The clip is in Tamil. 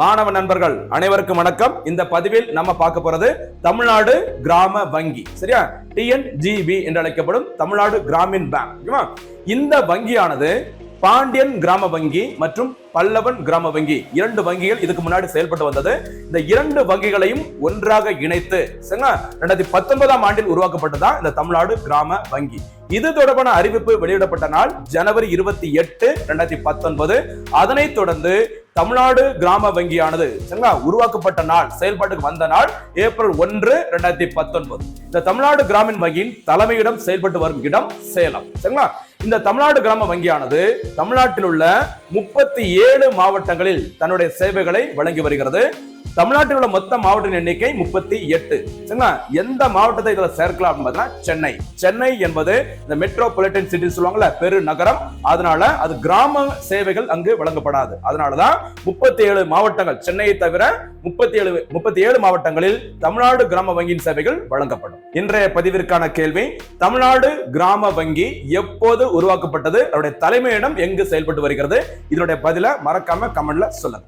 மாணவ நண்பர்கள் அனைவருக்கும் வணக்கம். இந்த பதிவில் நம்ம பார்க்க போறது தமிழ்நாடு கிராம வங்கி. சரியா? டிஎன்ஜிபி என்று அழைக்கப்படும் தமிழ்நாடு கிராமின் பேங்க். ஓகேவா? இந்த வங்கியானது பாண்டியன் கிராம வங்கி மற்றும் பல்லவன் கிராம வங்கி. இரண்டு வங்கிகள் இதுக்கு முன்னாடி செயல்பட்டு வந்தது. இந்த இரண்டு வங்கிகளையும் ஒன்றாக இணைத்து சரிங்களா? ரெண்டாயிரத்தி பத்தொன்பதாம் ஆண்டில் உருவாக்கப்பட்டதான் இந்த தமிழ்நாடு கிராம வங்கி. இது தொடர்பான அறிவிப்பு வெளியிடப்பட்ட நாள் ஜனவரி இருபத்தி எட்டு ரெண்டாயிரத்தி பத்தொன்பது. அதனைத் தொடர்ந்து தமிழ்நாடு கிராம வங்கியானது சரிங்களா? உருவாக்கப்பட்ட நாள் செயல்பாட்டுக்கு வந்த நாள் ஏப்ரல் ஒன்று ரெண்டாயிரத்தி பத்தொன்பது. இந்த தமிழ்நாடு கிராமின் வங்கியின் தலைமையிடம் செயல்பட்டு வரும் இடம் சேலம் சரிங்களா? இந்த தமிழ்நாடு கிராம வங்கியானது தமிழ்நாட்டில் உள்ள முப்பத்தி ஏழு மாவட்டங்களில் தன்னுடைய சேவைகளை வழங்கி வருகிறது. தமிழ்நாட்டில் உள்ள மொத்த மாவட்ட எண்ணிக்கை முப்பத்தி எட்டு. சரிங்களா? எந்த மாவட்டத்தை இதுல சேர்க்கலாம் அப்படின்னு பார்த்தீங்கன்னா சென்னை. சென்னை என்பது இந்த மெட்ரோபாலிட்டன் சிட்டி சொல்லுவாங்கல்ல பெரு நகரம் அதனால அது கிராம சேவைகள் அங்கு வழங்கப்படாது. அதனாலதான் முப்பத்தி ஏழு மாவட்டங்கள் சென்னையை தவிர முப்பத்தி ஏழு முப்பத்தி ஏழு மாவட்டங்களில் தமிழ்நாடு கிராம வங்கியின் சேவைகள் வழங்கப்படும். இன்றைய பதிவிற்கான கேள்வி தமிழ்நாடு கிராம வங்கி எப்போது உருவாக்கப்பட்டது? அவருடைய தலைமையிடம் எங்கு செயல்பட்டு வருகிறது? இதனுடைய பதில மறக்காம கமெண்ட்ல சொல்லுங்க.